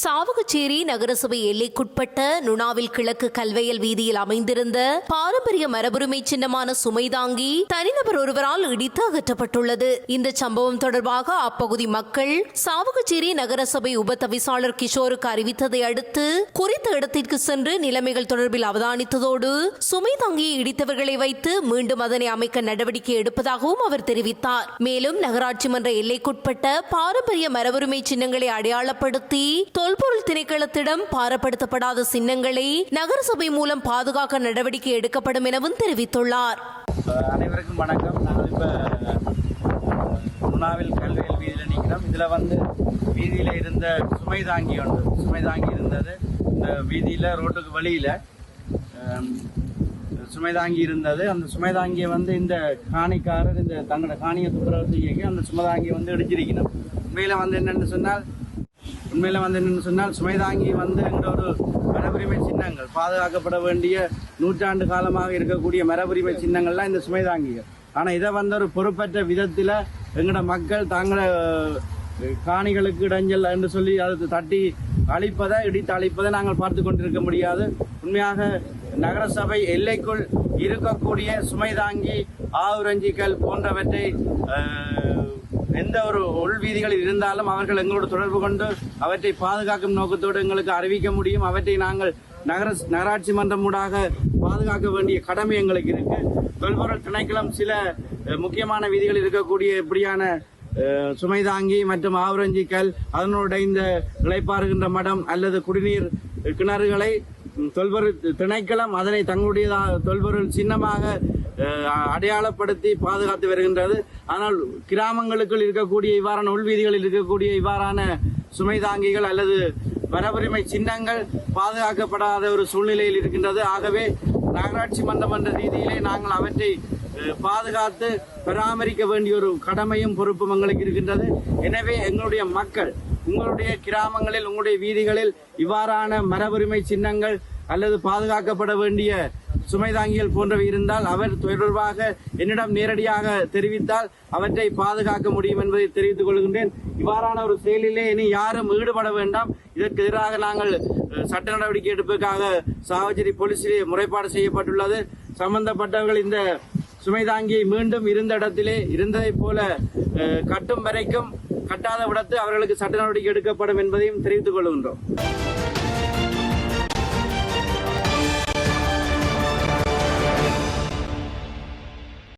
சாவகச்சேரி நகரசபை எல்லைக்குட்பட்ட நுணாவில் கிழக்கு கல்வையல் வீதியில் அமைந்திருந்த பாரம்பரிய மரபுரிமை சின்னமான சுமைதாங்கி தனிநபர் ஒருவரால் இடித்து அகற்றப்பட்டுள்ளது. இந்த சம்பவம் தொடர்பாக அப்பகுதி மக்கள் சாவகச்சேரி நகரசபை உப தவிசாளர் கிஷோருக்கு அறிவித்ததை அடுத்து குறித்த இடத்திற்கு சென்று நிலைமைகள் தொடர்பில் அவதானித்ததோடு சுமைதாங்கியை இடித்தவர்களை வைத்து மீண்டும் அதனை அமைக்க நடவடிக்கை எடுப்பதாகவும் அவர் தெரிவித்தார். மேலும் நகராட்சி மன்ற எல்லைக்குட்பட்ட பாரம்பரிய மரபுரிமை சின்னங்களை அடையாளப்படுத்தி தொல்பொருள் திணைக்களத்திடம் பாரப்படுத்தப்படாத சின்னங்களை நகரசபை மூலம் பாதுகாக்க நடவடிக்கை எடுக்கப்படும் எனவும் தெரிவித்துள்ளார். அனைவருக்கும் வணக்கம். நாங்கள் இப்போ உண்ணாவில் கல்வியல் வீதியில் நிற்கிறோம் இதில் வந்து வீதியில் இருந்த சுமை தாங்கி உண்டு சுமை தாங்கி இருந்தது. இந்த வீதியில் ரோட்டுக்கு வழியில் சுமை தாங்கி இருந்தது. அந்த சுமை தாங்கியை வந்து இந்த காணிக்காரர் இந்த தங்களோட காணியை துப்புரவு செய்ய அந்த சுமை தாங்கியை வந்து இடிச்சிருக்கணும். உண்மையில் வந்து என்னென்னு சொன்னால் உண்மையில வந்து என்னன்னு சொன்னால் சுமைதாங்கி வந்து என்ற ஒரு மரபுரிமை சின்னங்கள் பாதுகாக்கப்பட வேண்டிய நூற்றாண்டு காலமாக இருக்கக்கூடிய மரபுரிமை சின்னங்கள்லாம் இந்த சுமைதாங்கிகள் ஆனா இதை வந்து ஒரு பொறுப்பற்ற விதத்துல எங்களோட மக்கள் தாங்கள காணிகளுக்கு இடைஞ்சல் என்று சொல்லி அதை தட்டி அழிப்பதை இடித்து அழிப்பதை நாங்கள் பார்த்து கொண்டிருக்க முடியாது. உண்மையாக நகரசபை எல்லைக்குள் இருக்கக்கூடிய சுமைதாங்கி ஆவுரஞ்சிக்கல் போன்றவற்றை எந்த ஒரு உள்வீதிகள் இருந்தாலும் அவர்கள் எங்களோடு தொடர்பு கொண்டு அவற்றை பாதுகாக்கும் நோக்கத்தோடு எங்களுக்கு அறிவிக்க முடியும். அவற்றை நாங்கள் நகர நகராட்சி மன்றம் ஊடாக பாதுகாக்க வேண்டிய கடமை எங்களுக்கு இருக்கு. தொல்பொருள் திணைக்களம் சில முக்கியமான விதிகள் இருக்கக்கூடிய இப்படியான சுமைதாங்கி மற்றும் ஆவரஞ்சிக்கல் அதனுடைய இந்த இழைப்பாருகின்ற மடம் அல்லது குடிநீர் கிணறுகளை தொல்பொருள் திணைக்களம் அதனை தங்களுடைய தொல்பொருள் சின்னமாக அடையாளப்படுத்தி பாதுகாத்து வருகின்றது. ஆனால் கிராமங்களுக்குள் இருக்கக்கூடிய இவ்வாறான உள்வீதிகளில் இருக்கக்கூடிய இவ்வாறான சுமை தாங்கிகள் அல்லது வரவுரிமை சின்னங்கள் பாதுகாக்கப்படாத ஒரு சூழ்நிலையில் இருக்கின்றது. ஆகவே நகராட்சி மன்றம் என்ற ரீதியிலே நாங்கள் அவற்றை பாதுகாத்து பராமரிக்க வேண்டிய ஒரு கடமையும் பொறுப்பும் எங்களுக்கு இருக்கின்றது. எனவே எங்களுடைய மக்கள் உங்களுடைய கிராமங்களில் உங்களுடைய வீதிகளில் இவ்வாறான மரபுரிமை சின்னங்கள் அல்லது பாதுகாக்கப்பட வேண்டிய சுமைதாங்கிகள் போன்றவை இருந்தால் அவர் தொடர்பாக என்னிடம் நேரடியாக தெரிவித்தால் அவற்றை பாதுகாக்க முடியும் என்பதை தெரிவித்துக் கொள்கின்றேன். இவ்வாறான ஒரு செயலிலே இனி யாரும் ஈடுபட வேண்டாம். இதற்கு எதிராக நாங்கள் சட்ட நடவடிக்கை எடுப்பதற்காக சாவச்சேரி போலீசிலே முறைப்பாடு செய்யப்பட்டுள்ளது. சம்பந்தப்பட்டவர்கள் இந்த சுமைதாங்கியை மீண்டும் இருந்த இடத்திலே இருந்ததைப் போல கட்டும் வரைக்கும் கட்டாத விடத்து அவர்களுக்கு சட்ட நடவடிக்கை எடுக்கப்படும் என்பதையும் தெரிவித்துக் கொள்கின்றோம்.